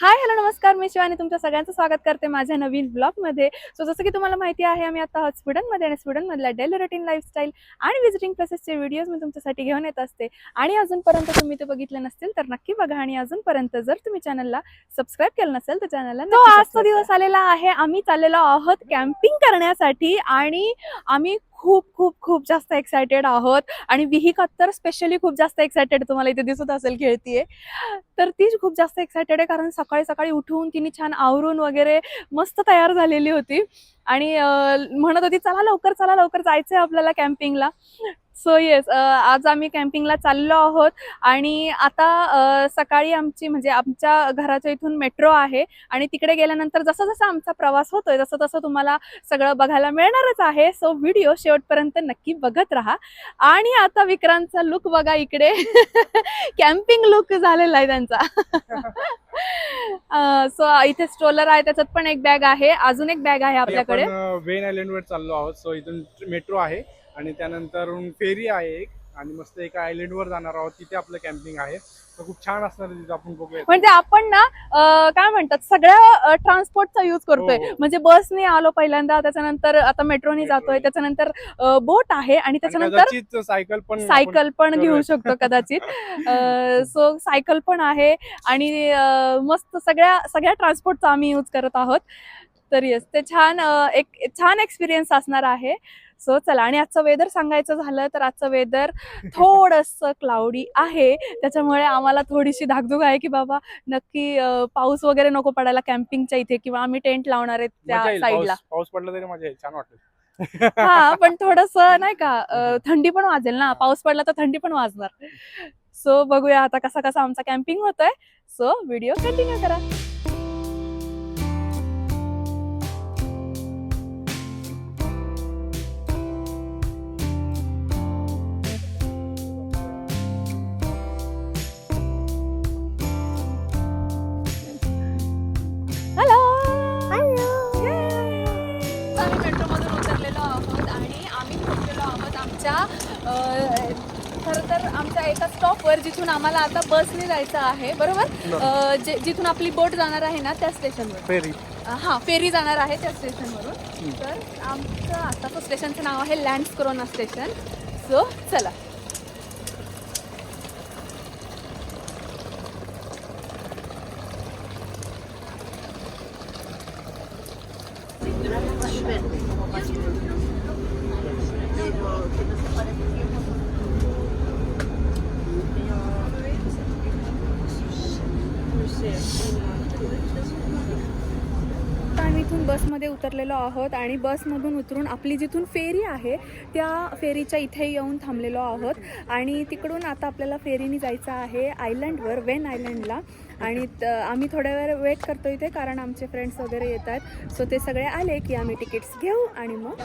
Hi hello नमस्कार मी शिवानी. तुमच्या सगळ्यांचं स्वागत करते माझ्या नवीन ब्लॉगमध्ये सो जसं की तुम्हाला माहिती आहे आम्ही आता आहोत स्वीडनमध्ये आणि स्वीडनमधल्या डेली रुटीन लाईफस्टाईल आणि विजिटिंग प्लेसेसचे व्हिडिओज मी तुमच्यासाठी घेऊन येत असते. आणि अजूनपर्यंत तुम्ही ते बघितले नसतील तर नक्की बघा. आणि अजूनपर्यंत जर तुम्ही चॅनलला सबस्क्राईब केलं नसेल तर चॅनलला तो आजचा दिवस आलेला आहे. आम्ही चाललेलो आहोत कॅम्पिंग करण्यासाठी आणि आम्ही खूप खूप खूप जास्त एक्सायटेड आहोत. आणि विहिका तर स्पेशली खूप जास्त एक्सायटेड तुम्हाला इथे दिसत असेल खेळतीये. तर ती खूप जास्त एक्सायटेड आहे कारण सकाळी सकाळी उठून तिने छान आवरून वगैरे मस्त तयार झालेली होती. आणि म्हणत होती चला लवकर चला लवकर जायचंय आपल्याला कॅम्पिंगला. सो येस आज आम्ही कॅम्पिंगला चाललो आहोत आणि आता सकाळी आमची म्हणजे आमच्या घराच्या इथून मेट्रो आहे आणि तिकडे गेल्यानंतर जसं जसं आमचा प्रवास होतोय तसं तसं तुम्हाला सगळं बघायला मिळणारच आहे. सो व्हिडिओ शेवटपर्यंत नक्की बघत राहा. आणि आता विक्रांतचा लुक बघा इकडे. कॅम्पिंग लुक झालेला आहे त्यांचा. सो इथे स्ट्रोलर आहे त्याच्यात पण एक बॅग आहे. अजून एक बॅग आहे आपल्याकडे. वेन आयलंड वर चाललो आहोत. सो इथून मेट्रो आहे आणि त्यानंतर फेरी आहे एक. आणि मस्त एका आयलंड वर जाणार आहोत. तिथे आपलं कॅम्पिंग आहे. तर खूप छान असणार आहे तिथे आपण बघूया म्हणजे आपण ना अं, काय म्हणतात सगळ्या ट्रान्सपोर्टचा यूज करतोय हो, हो. म्हणजे बसने आलो पहिल्यांदा त्याच्यानंतर आता मेट्रोने जातोय. त्याच्यानंतर बोट आहे आणि आणि त्याच्यानंतर कदाचित सायकल पण सायकल पण करूया. घेऊ शकतो कदाचित सो सायकल पण आहे आणि अं, मस्त सगळ्या सगळ्या ट्रान्सपोर्टचा आम्ही यूज करत आहोत तर येस ते छान अं, एक छान एक्सपिरियन्स असणार आहे सो चला आणि आजचं वेदर सांगायचं झालं तर आजचं वेदर थोडस क्लाउडी आहे. त्याच्यामुळे आम्हाला थोडीशी धाकधूक आहे की बाबा नक्की पाऊस वगैरे नको पडायला कॅम्पिंगच्या इथे किंवा आम्ही टेंट लावणार आहेत त्या साईडला पाऊस पडला तरी मजा येईल छान वाटेल. हा पण थोडस नाही का थंडी पण वाजेल ना पाऊस पडला तर थंडी पण वाजणार. सो बघूया आता कसा कसा आमचा कॅम्पिंग होतोय. सो व्हिडिओ कंटिन्यू करा. आमच्या खरं तर आमच्या एका स्टॉपवर जिथून आम्हाला आता बसने जायचं आहे बरोबर? जे जिथून आपली बोट जाणार आहे ना त्या स्टेशनवर फेरी हां फेरी जाणार आहे त्या स्टेशनवरून तर आमचं आताचं स्टेशनचं नाव आहे लँड्स कोरोना स्टेशन सो चला आता आम्ही इथून बसमध्ये उतरलेलो आहोत आणि बसमधून उतरून आपली जिथून फेरी आहे त्या फेरीच्या इथे येऊन थांबलेलो आहोत. आणि तिकडून आता आपल्याला फेरीने जायचं आहे आयलंडवर वेन आयलंडला. आणि त- आम्ही थोड्या वेळ वेट करतो इथे कारण आमचे फ्रेंड्स वगैरे येतात सो ते सगळे आले की आम्ही तिकीट्स घेऊ आणि मग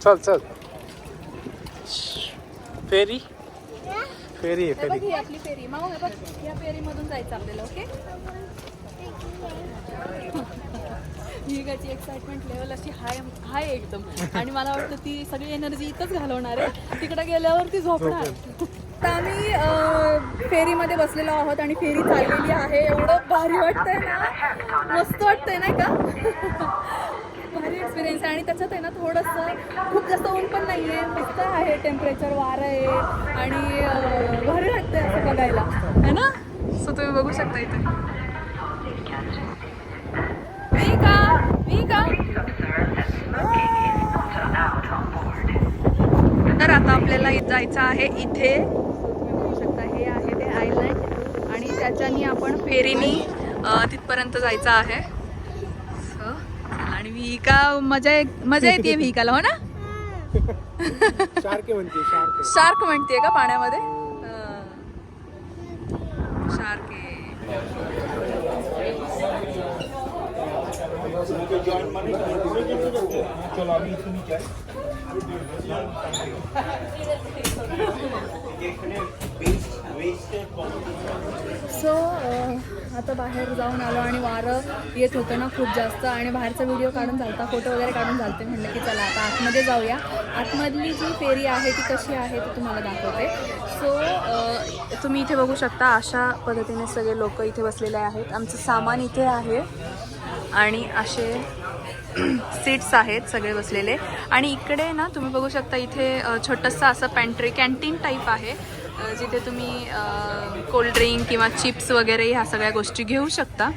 चल चल. फेरी? फेरी आहे फेरी. ही आपली फेरी. माऊ हे बघ या फेरीमधून जायचं आपल्याला ओके? हिगाची एक्साइटमेंट लेवल अशी हाय हाय एकदम. आणि मला वाटतं ती सगळी एनर्जी इथंच घालवणार आहे. तिकडे गेल्यावर ती झोपणार. आता आम्ही अं, फेरीमध्ये बसलेलो आहोत आणि फेरी चाललेली आहे. एवढं भारी वाटतंय ना. मस्त वाटतंय नाही का? भारी एक्सपिरियन्स आहे. आणि त्याच्यात आहे ना थोडंसं खूप जास्त ऊन पण नाही आहे मस्त आहे. टेम्परेचर वारं आहे. आणि भारी भारी वाटतंय असं बघायला. है ना? सो तुम्ही बघू शकता इथे. मी का मी का तर आता आपल्याला जायचं आहे इथे. तुम्ही बघू शकता हे आहे ते आयलँड आणि त्याच्यानी आपण फेरीनी तिथपर्यंत जायचं आहे. आणि विहिका मजा मजा येते विहिकाला हो ना? शार्के म्हणते शार्के. शार्क म्हणते का पाण्यामध्ये? शार्क. सो uh, आता बाहेर जाऊन आलो आणि वारं येत होतं ना खूप जास्त आणि बाहेरचा व्हिडिओ काढून झालता फोटो वगैरे काढून झालते म्हणलं की चला आता आतमध्ये जाऊया. आतमधली जी फेरी आहे ती कशी आहे ती तुम्हाला दाखवते. सो uh, तुम्ही इथे बघू शकता अशा पद्धतीने सगळे लोक इथे बसलेले आहेत. आमचं सामान इथे आहे आणि असे सीट्स आहेत सगळे बसलेले. आणि इकडे ना तुम्ही बघू शकता इथे uh, छोटंसं असं पॅन्ट्री कॅन्टीन टाईप आहे. जिथे तुम्ही कोल्ड्रिंक किंवा चिप्स वगैरे ह्या सगळ्या गोष्टी घेऊ शकता.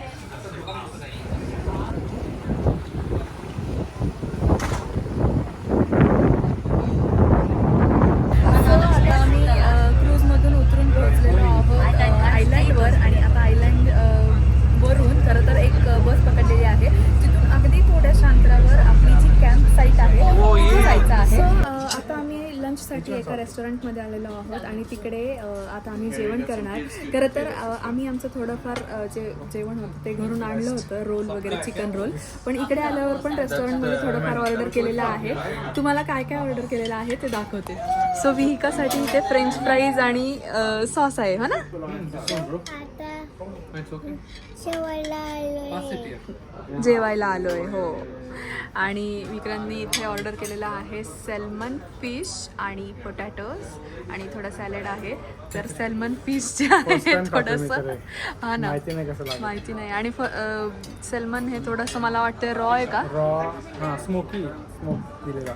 So, आता आम्ही क्रूजमधून उतरून पोहोचलेलो आहोत अ, आयलँडवर आणि आता आयलँड अ, वरून. खरं तर एक अ, बस पकडलेली आहे. तिथून अगदी थोड्याशा अंतरावर आपली जी कॅम्प साईट आहे तिथे जायचं आहे. आता आम्ही लंचसाठी एका रेस्टॉरंटमध्ये आलेलो आहोत आणि तिकडे आता आम्ही जेवण करणार. खरं तर आम्ही आमचं थोडंफार जे जेवण होतं ते घरून आणलं होतं रोल वगैरे चिकन रोल. पण इकडे आल्यावर पण रेस्टॉरंटमध्ये थोडंफार ऑर्डर केलेलं आहे. तुम्हाला काय काय ऑर्डर केलेलं आहे ते दाखवते. सो विहिकासाठी इथे फ्रेंच फ्राईज आणि सॉस आहे हो ना? जेवायला आलोय हो. आणि विक्रांतनी इथे ऑर्डर केलेला आहे सेल्मन फिश आणि पोटॅटोज आणि थोडं सॅलड आहे. तर सेल्मन फिश जे आहे थोडंसं. हे. ना. माहिती नाही आणि सेल्मन हे थोडंसं मला वाटतं रॉ आहे का? रॉ हां स्मोकी स्मोक दिलेला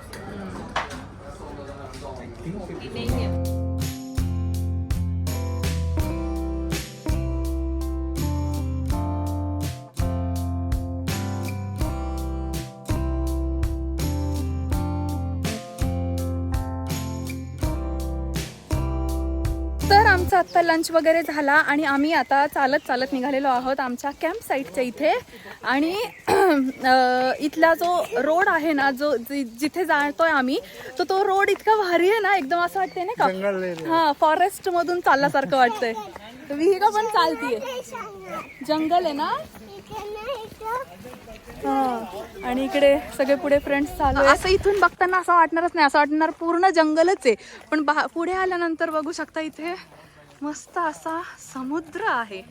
आमचा लंच वगैरे झाला आणि आम्ही आता चालत चालत निघालेलो आहोत आमच्या कॅम्प साईटच्या इथे आणि इथला जो रोड आहे ना जो जिथे जातोय आम्ही तर तो रोड इतका भारी आहे ना एकदम असं वाटतंय ना का. हा फॉरेस्ट मधून चालल्यासारखं वाटतंय विहिका पण चालतीये जंगल आहे ना हा. आणि इकडे सगळे पुढे फ्रेंड्स चालू आहे. असं इथून बघताना असं वाटणारच नाही असं वाटणार पूर्ण जंगलच आहे पण बा- पुढे आल्यानंतर बघू शकता इथे मस्त असा समुद्र आहे.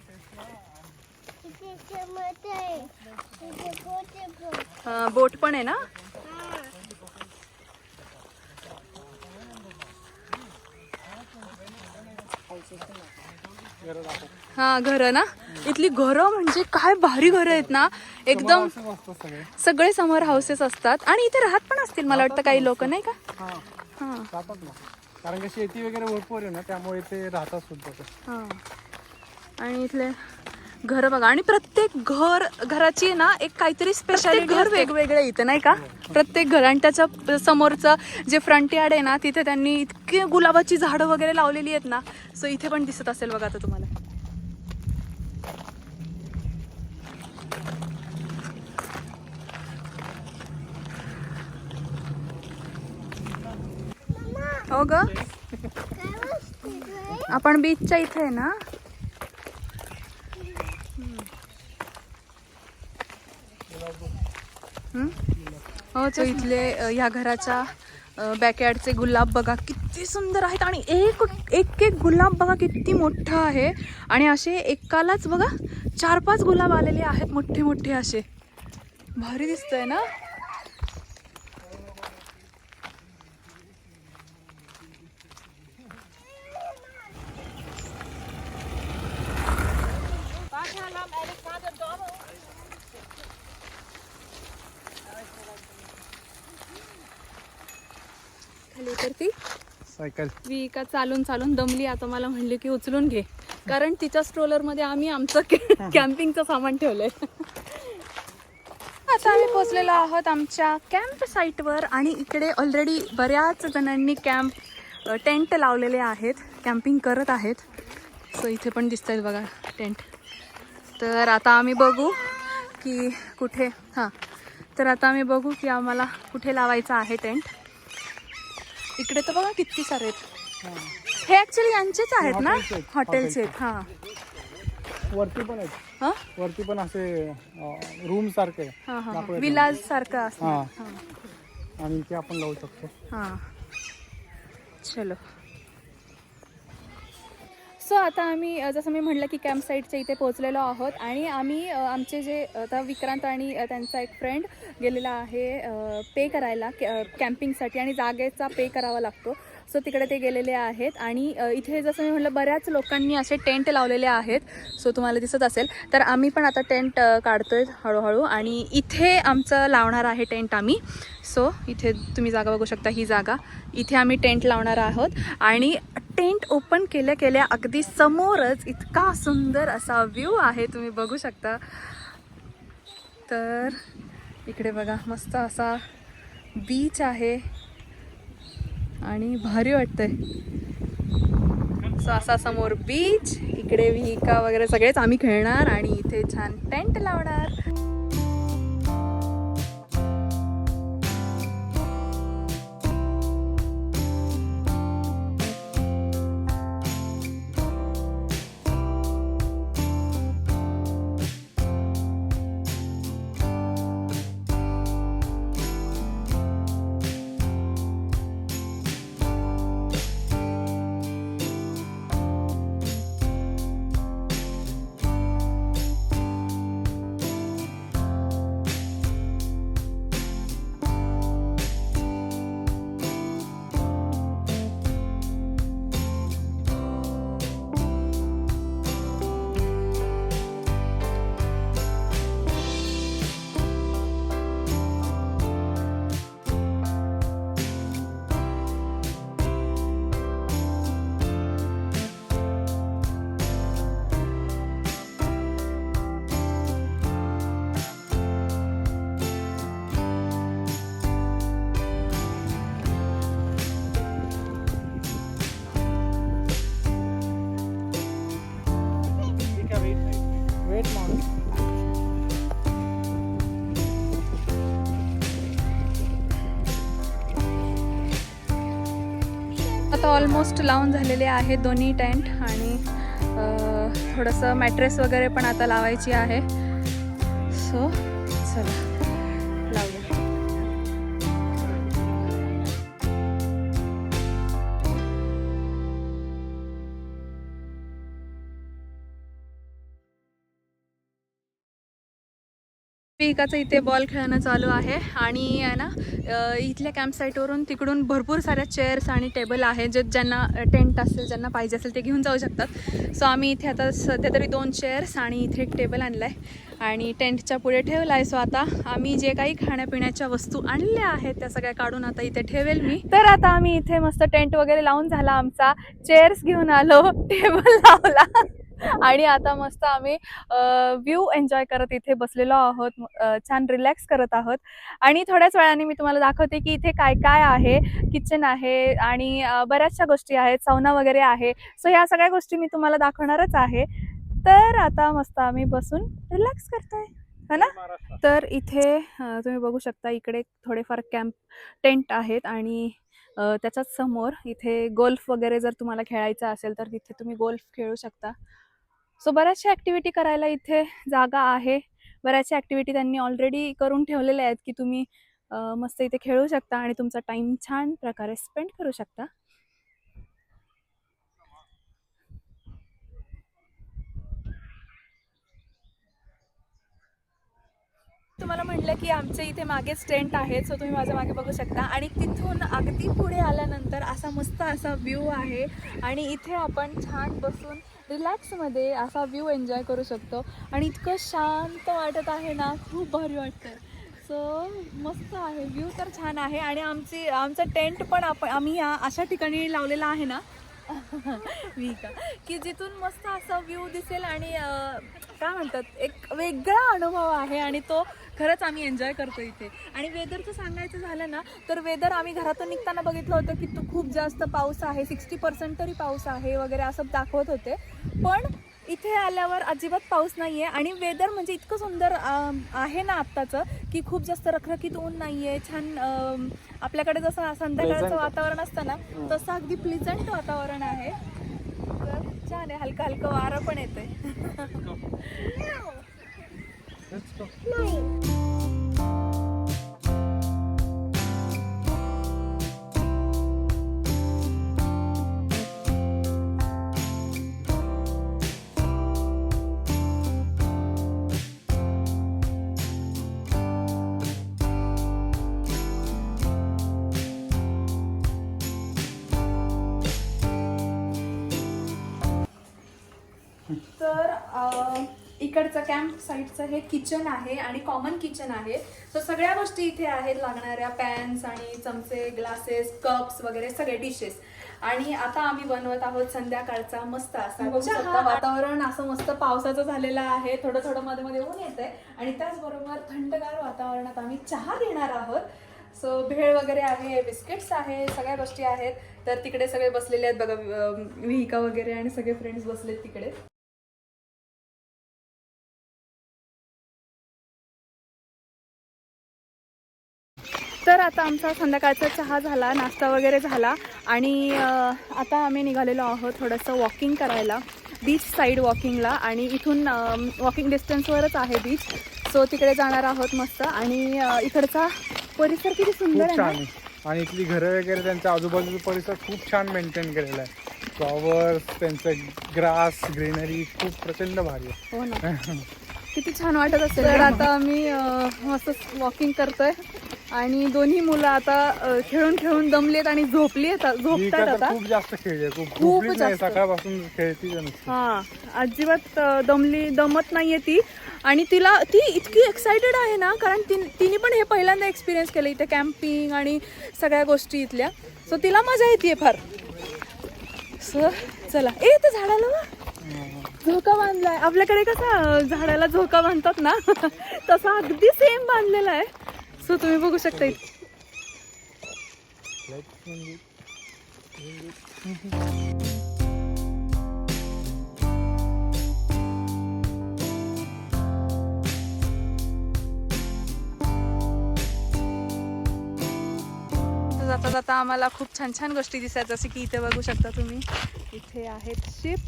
हा, बोट पण आहे ना? हा घर ना? इथली घरं म्हणजे काय भारी घरं आहेत ना? एकदम सगळे समर हाऊसेस असतात. आणि इथे राहत पण असतील मला वाटतं काही लोक नाही का? हां. हा. कारण की शेती वगैरे भरपूर आहे ना त्यामुळे ते राहतात सुद्धा ते. हा. आणि इथले घर बघा आणि प्रत्येक घर घराची ना एक काहीतरी स्पेशल घर वेगवेगळे इथे नाही का? प्रत्येक घर आणि त्याच्या समोरचं जे फ्रंट यार्ड आहे ना तिथे त्यांनी इतके गुलाबाची झाडं वगैरे लावलेली आहेत ना सो इथे पण दिसत असेल बघा आता तुम्हाला. हो ग आपण बीचच्या इथे आहे ना? हो तो इथले ह्या घराच्या बॅकयार्डचे गुलाब बघा किती सुंदर आहेत. आणि एक एक एक गुलाब बघा किती मोठा आहे. आणि असे एकालाच बघा चार पाच गुलाब आलेले आहेत मोठे मोठे असे. भारी दिसतंय ना? उतरती सायकल. विका चालून चालून दमली आता मला म्हणली की उचलून घे. कारण तिच्या स्ट्रोलरमध्ये आम्ही आमचं कॅम्पिंगचं सामान ठेवलंय. आता आम्ही पोहोचलेलो आहोत आमच्या कॅम्प साईटवर आणि इकडे ऑलरेडी बऱ्याच जणांनी कॅम्प टेंट लावलेले आहेत. कॅम्पिंग करत आहेत. सो इथे पण दिसत आहेत बघा टेंट तर आता आम्ही बघू की कुठे हां. तर आता आम्ही बघू की आम्हाला कुठे लावायचा आहे टेंट इकडे तर बघा किती सारे आहेत. हे. ऍक्च्युली यांचेच आहेत ना? हॉटेल्स आहेत, हां. वरती पण आहेत. हां? वरती पण असे रूम सारखे आहे. हां हां. विलाज सारखं असं हा. हां. आणि इथे आपण लावू शकतो. हां. चलो. सो आता आम्ही जसं मी म्हटलं की कॅम्प साईटच्या इथे पोहोचलेलो आहोत आणि आम्ही आमचे जे आता विक्रांत आणि त्यांचा एक फ्रेंड गेलेला आहे पे करायला कॅम्पिंगसाठी आणि जागेचा पे करावा लागतो. सो तिकडे ते गेलेले आहेत आणि इथे जसं मी म्हटलं बऱ्याच लोकांनी असे टेंट लावलेले आहेत. सो तुम्हाला दिसत असेल. तर आम्ही पण आता टेंट काढतो आहे हळूहळू आणि इथे आमचं लावणार आहे टेंट आम्ही. सो इथे तुम्ही जागा बघू शकता ही जागा. इथे आम्ही टेंट लावणार आहोत आणि टेंट ओपन केल्या केल्या अगदी समोरच इतका सुंदर असा व्ह्यू आहे तुम्ही बघू शकता. तर इकडे बघा मस्त असा बीच आहे. आणि भारी वाटतंय. सो असा समोर बीच इकडे विहिका वगैरे सगळेच आम्ही खेळणार आणि इथे छान टेंट लावणार. ऑलमोस्ट लावून झालेले आहेत दोन्ही टेंट आणि थोडंसं मॅट्रेस वगैरे पण आता लावायची आहे. सो चला. पिकाचं इथे बॉल खेळणं चालू आहे आणि आहे ना इथल्या कॅम्प साईटवरून तिकडून भरपूर साऱ्या चेअर्स आणि टेबल आहेत जे ज्यांना टेंट असेल ज्यांना पाहिजे असेल ते घेऊन जाऊ शकतात. सो आम्ही इथे आता सध्या तरी दोन चेअर्स आणि इथे एक टेबल आणला आहे आणि टेंटच्या पुढे ठेवला आहे सो आता आम्ही जे काही खाण्यापिण्याच्या वस्तू आणल्या आहेत त्या सगळ्या काढून आता इथे ठेवेल मी. तर आता आम्ही इथे मस्त टेंट वगैरे लावून झाला. आमचा चेअर्स घेऊन आलो टेबल लावला. आणि आता मस्त आम्ही व्ह्यू एन्जॉय करत इथे बसलेलो आहोत छान रिलॅक्स करत आहोत. आणि थोड्याच वेळाने मी तुम्हाला दाखवते की इथे काय काय आहे किचन आहे आणि बऱ्याचशा गोष्टी आहेत सावना वगैरे आहे. सो ह्या सगळ्या गोष्टी मी तुम्हाला दाखवणारच आहे. तर आता मस्त आम्ही बसून रिलॅक्स करतोय. है ना? तर इथे तुम्ही बघू शकता इकडे थोडेफार कॅम्प टेंट आहेत आणि त्याच्याच समोर इथे गोल्फ वगैरे जर तुम्हाला खेळायचं असेल तर तिथे तुम्ही गोल्फ खेळू शकता. सो बऱ्याचशा ॲक्टिव्हिटी करायला इथे जागा आहे. बऱ्याचशा ॲक्टिव्हिटी त्यांनी ऑलरेडी करून ठेवलेल्या आहेत की तुम्ही मस्त इथे खेळू शकता आणि तुमचा टाईम छान प्रकारे स्पेंड करू शकता. तुम्हाला म्हटलं की आमच्या इथे मागेच टेंट आहेत सो तुम्ही माझ्या मागे बघू शकता. आणि तिथून अगदी पुढे आल्यानंतर असा मस्त असा व्ह्यू आहे. आणि इथे आपण छान बसून रिलॅक्समध्ये असा व्ह्यू एन्जॉय करू शकतो आणि इतकं शांत वाटत आहे ना खूप भारी वाटतं सो मस्त आहे. व्ह्यू तर छान आहे आणि आमची आमचं टेंट पण आपण आम्ही या अशा ठिकाणी लावलेला आहे ना. मी का? की जिथून मस्त असा व्ह्यू दिसेल आणि काय म्हणतात एक वेगळा अनुभव आहे आणि तो खरंच आम्ही एन्जॉय करतो इथे. आणि वेदरचं सांगायचं झालं ना तर वेदर आम्ही घरातून निघताना बघितलं होतं की तो खूप जास्त पाऊस आहे सिक्स्टी पर्सेंट तरी पाऊस आहे वगैरे असं दाखवत होते. पण इथे आल्यावर अजिबात पाऊस नाहीये आणि वेदर म्हणजे इतकं सुंदर आहे ना आत्ताचं की खूप जास्त रखरखीत ऊन नाहीये छान अं, आपल्याकडे जसं संध्याकाळचं. वातावरण असतं ना तसं अगदी प्लिझंट वातावरण आहे. तर छान आहे हलकं हलकं वारं पण येते नाही तर अं, इकडचं कॅम्प साईडचं हे किचन आहे आणि कॉमन किचन आहे. तर सगळ्या गोष्टी इथे आहेत लागणाऱ्या पॅन्स आणि चमचे ग्लासेस कप्स वगैरे सगळे डिशेस आणि आता आम्ही बनवत आहोत संध्याकाळचा मस्त असा वातावरण. असं मस्त पावसाचं झालेलं आहे. थोडं थोडं मध्ये मध्ये ऊन येत आहे आणि त्याचबरोबर थंडगार वातावरणात आम्ही चहा घेणार आहोत. सो भेळ वगैरे आहे बिस्किट्स आहे सगळ्या गोष्टी आहेत. तर तिकडे सगळे बसलेले आहेत बघा विहिका वगैरे आणि सगळे फ्रेंड्स बसलेत तिकडे. तर आता आमचा संध्याकाळचा चहा झाला नाश्ता वगैरे झाला आणि आता आम्ही निघालेलो आहोत थोडंसं वॉकिंग करायला बीच साईड वॉकिंगला आणि इथून वॉकिंग डिस्टन्सवरच आहे बीच सो तिकडे जाणार आहोत मस्त आणि इकडचा परिसर किती सुंदर आहे आहे. आणि इथली घरं वगैरे त्यांचा आजूबाजूचा परिसर खूप छान मेंटेन केलेला आहे. फ्लॉवर्स त्यांचं ग्रास ग्रीनरी खूप प्रचंड भारी हो ना. आहे किती छान वाटत असेल. तर आता आम्ही मस्त वॉकिंग करतोय. आणि दोन्ही मुलं आता खेळून खेळून दमलेत आणि झोपली झोपतात तर आता. खूप जास्त खेळली खूप. सकाळपासून नुसती. हा अजिबात दमली दमत नाहीये ती. आणि तिला ती इतकी एक्सायटेड आहे ना कारण ती तिने पण हे पहिल्यांदा एक्सपिरियन्स केलं इथे कॅम्पिंग आणि सगळ्या गोष्टी इथल्या. सो तिला मजा येते फार. सो चला. ए ते झाडाला. झोका बांधलाय. आपल्याकडे कसा झाडाला झोका बांधतात ना तसा अगदी सेम बांधलेला आहे. सो तुम्ही बघू शकता इथे. जाता जाता आम्हाला खूप छान छान गोष्टी दिसतात जसे की इथे बघू शकता तुम्ही इथे आहेत शिप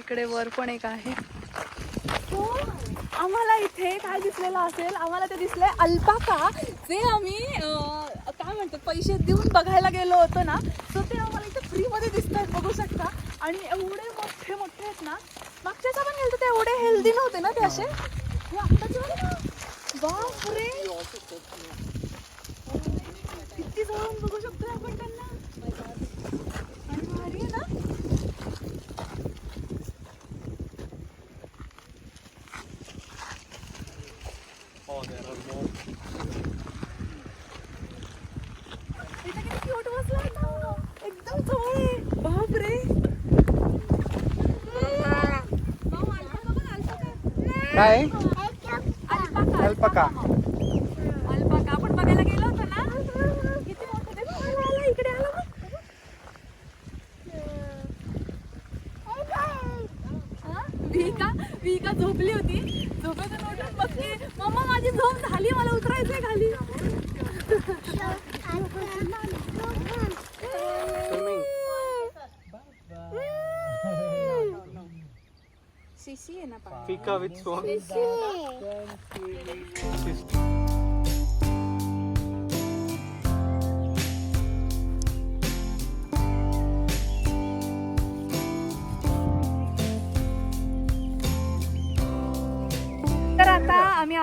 इकडे वर पण एक आहे. हो, आम्हाला इथे काय दिसलेलं असेल? आम्हाला ते दिसलंय अल्पाका. जे आम्ही काय म्हणतो पैसे देऊन बघायला गेलो होतो ना तर ते आम्हाला इथे फ्रीमध्ये दिसत आहेत बघू शकता. आणि एवढे मोठे मोठे आहेत ना मागच्याच आपण गेलो ते एवढे हेल्दी नव्हते ना ते असे? हे आत्ताचे बापरे! किती जवळून बघू शकतो आपण त्यांना. आणि भारी आहे ना इथे किती क्यूट बसला होता. एकदम जवळ आहे बापरे भाऊ, अल्पाका बघ, अल्पाका. काय? Alpaca, alpaca. अल्पाका आपण बघायला गेलो होतो ना? किती मोठं ते? बघ, आला, आला, इकडे आला. बघ. हा? विहिका विहिका झोपली होती. झोपेतून उठून बघते. मम्मा माझी झोप झाली. मला उतरायचंय खाली. शिशी आहे ना पाणी. फिका विथ सोन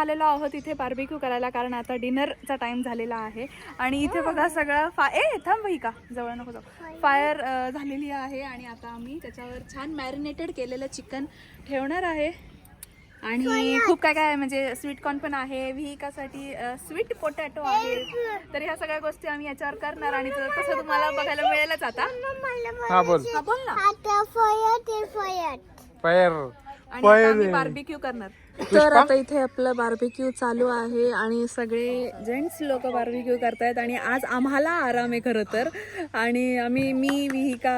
आलेलो आहोत इथे बार्बिक्यू करायला कारण आता डिनरचा टाइम झालेला आहे. आणि इथे बघा सगळं फा ए थांब बाई का? जवळ नको जाऊ. फायर झालेली आहे आणि आता आम्ही त्याच्यावर छान मॅरिनेटेड केलेलं चिकन ठेवणार आहे. आणि खूप काय काय आहे म्हणजे स्वीट कॉर्न पण आहे व्हिकासाठी स्वीट पोटॅटो आहे. तर ह्या सगळ्या गोष्टी आम्ही याच्यावर करणार आणि तसं तुम्हाला बघायला मिळेलच आता. हा बोल. हा बोल ना. फायर आणि. बार्बिक्यू करणार. तर आता इथे आपलं बार्बिक्यू चालू आहे आणि सगळे जेंट्स लोक बार्बिक्यू करतायत आणि आज आम्हाला आराम आहे खरं तर. आणि आम्ही मी विहिका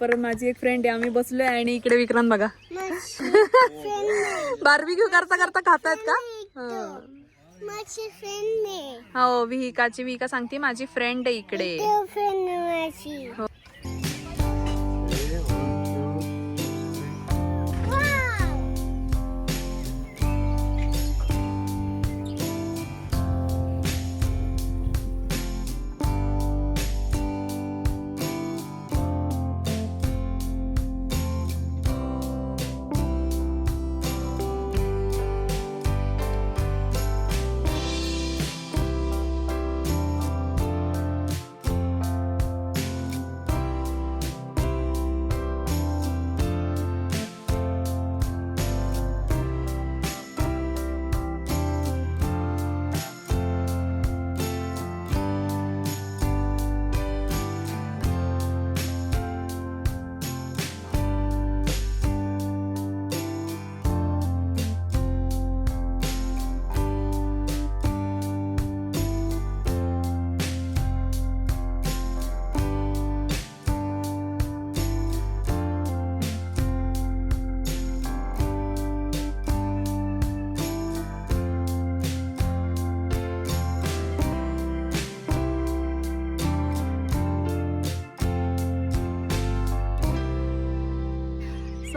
परत माझी एक फ्रेंड आहे आम्ही बसलोय आणि इकडे विक्रांत बघा. बार्बिक्यू करता करता खातायत का? हं. माझी फ्रेंड ने हो विहिकाची विहिका सांगते माझी फ्रेंड आहे इकडे.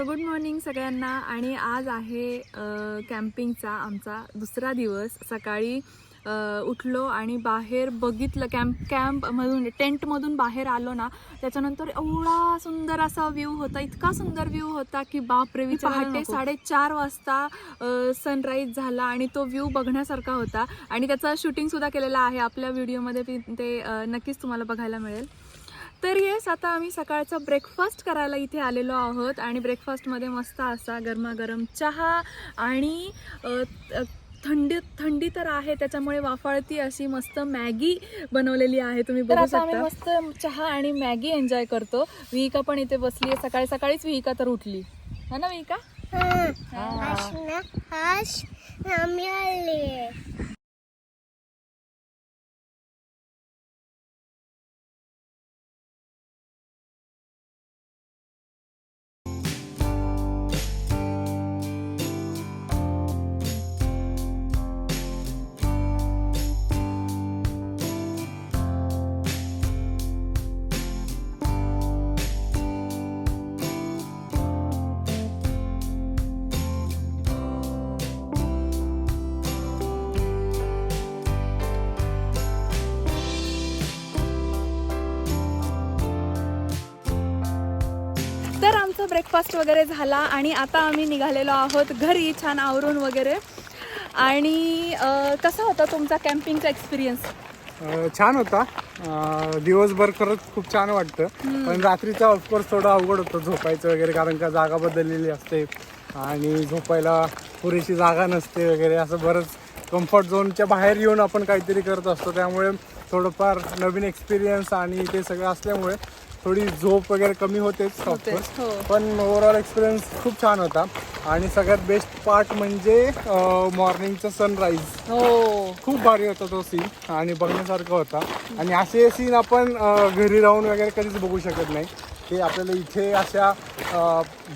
सो गुड मॉर्निंग सगळ्यांना. आणि आज आहे कॅम्पिंगचा आमचा दुसरा दिवस. सकाळी उठलो आणि बाहेर बघितलं कॅम्प कॅम्पमधून टेंटमधून बाहेर आलो ना त्याच्यानंतर एवढा सुंदर असा व्ह्यू होता इतका सुंदर व्ह्यू होता की बापरे पहाटे साडेचार वाजता सनराईज झाला आणि तो व्ह्यू बघण्यासारखा होता. आणि त्याचा शूटिंग सुद्धा केलेला आहे. आपल्या व्हिडिओमध्ये ती- नक्कीच तुम्हाला बघायला मिळेल. तर येस आता आम्ही सकाळचा ब्रेकफास्ट करायला इथे आलेलो आहोत आणि ब्रेकफास्टमध्ये मस्त असा गरमागरम चहा आणि थंडी थंडी तर आहे त्याच्यामुळे वाफाळती अशी मस्त मॅगी बनवलेली आहे. तुम्ही बघू शकता आम्ही मस्त चहा आणि मॅगी एन्जॉय करतो. विहिका पण इथे बसली आहे. सकाळी सकाळीच विहिका तर उठली. है ना विहिका? ब्रेकफास्ट वगैरे झाला आणि आता आम्ही निघालेलो आहोत घरी छान आवरून वगैरे. आणि अं, कसा होता तुमचा कॅम्पिंगचा एक्सपिरियन्स अं, छान होता. अं, दिवसभर खरंच खूप छान वाटतं. पण रात्रीचा ऑफकोर्स थोडं अवघड होतं झोपायचं वगैरे कारण का जागा बदललेली असते आणि झोपायला पुरेशी जागा नसते वगैरे. असं बरंच कम्फर्ट झोनच्या बाहेर येऊन आपण काहीतरी करत असतो. त्यामुळे थोडंफार नवीन एक्सपिरियन्स आणि ते सगळं असल्यामुळे थोडी झोप वगैरे कमी होतेच हो. पण ओव्हरऑल एक्सपिरियन्स खूप छान होता. आणि सगळ्यात बेस्ट पार्ट म्हणजे मॉर्निंगचा सनराईज हो. खूप भारी होता तो सीन आणि बघण्यासारखा होता. आणि असे सीन आपण अ, घरी राहून वगैरे कधीच बघू शकत नाही. ते आपल्याला इथे अशा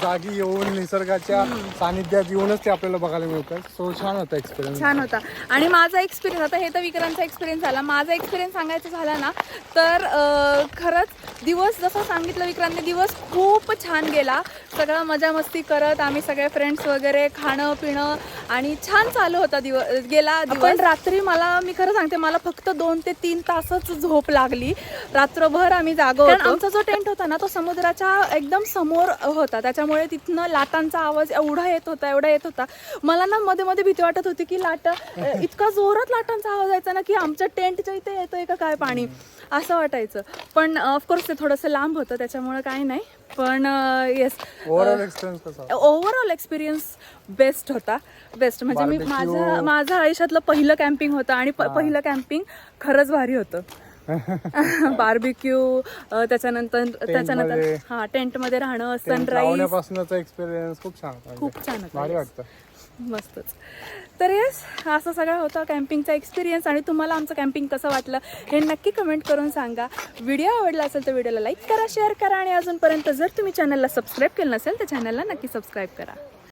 जागी येऊन निसर्गाच्या सानिध्यात येऊनच ते आपल्याला बघायला मिळतात सो छान होता एक्सपिरियन्स छान होता. आणि माझा एक्सपिरियन्स आता हे तर विक्रांतचा एक्सपिरियन्स झाला. माझा एक्सपिरियन्स सांगायचं झाला ना तर अं, खरंच दिवस जसं सांगितलं विक्रांतने दिवस खूप छान गेला. सगळा मजा मस्ती करत आम्ही सगळे फ्रेंड्स वगैरे खाणं पिणं आणि छान चालू होता दिवस गेला पण रात्री मला मी खरं सांगते मला फक्त दोन ते तीन तासच झोप लागली. रात्रभर आम्ही जागो होतो. आमचा जो टेंट होता ना तो समुद्राच्या एकदम समोर होता. त्याच्यामुळे तिथनं लाटांचा आवाज एवढा येत होता एवढा येत होता. मला ना मध्ये मध्ये भीती वाटत होती की लाट इतका जोरात लाटांचा आवाज यायचा ना की आमच्या टेंटच्या इथे येतोय का काय पाणी? असं वाटायचं. पण ऑफकोर्स ते थोडंसं लांब होतं त्याच्यामुळे काही नाही. पण येस ओव्हरऑल एक्सपिरियन्स बेस्ट होता? बेस्ट म्हणजे मी. माझं माझं आयुष्यातलं पहिलं कॅम्पिंग होतं आणि पहिलं कॅम्पिंग खरंच भारी होतं. बार्बिक्यू त्याच्यानंतर त्याच्यानंतर. हा टेंटमध्ये राहणं सनराईज एक्सपिरियन्स खूप छान खूप छान वाटतं. मस्तच. तर येस असं सगळं होतं कॅम्पिंगचा एक्सपिरियन्स आणि तुम्हाला आमचं कॅम्पिंग कसं वाटलं हे नक्की कमेंट करून सांगा. व्हिडिओ आवडला असेल तर व्हिडिओला लाईक करा शेअर करा आणि अजूनपर्यंत जर तुम्ही चॅनलला सबस्क्राईब केलं नसेल तर चॅनलला नक्की सबस्क्राईब करा.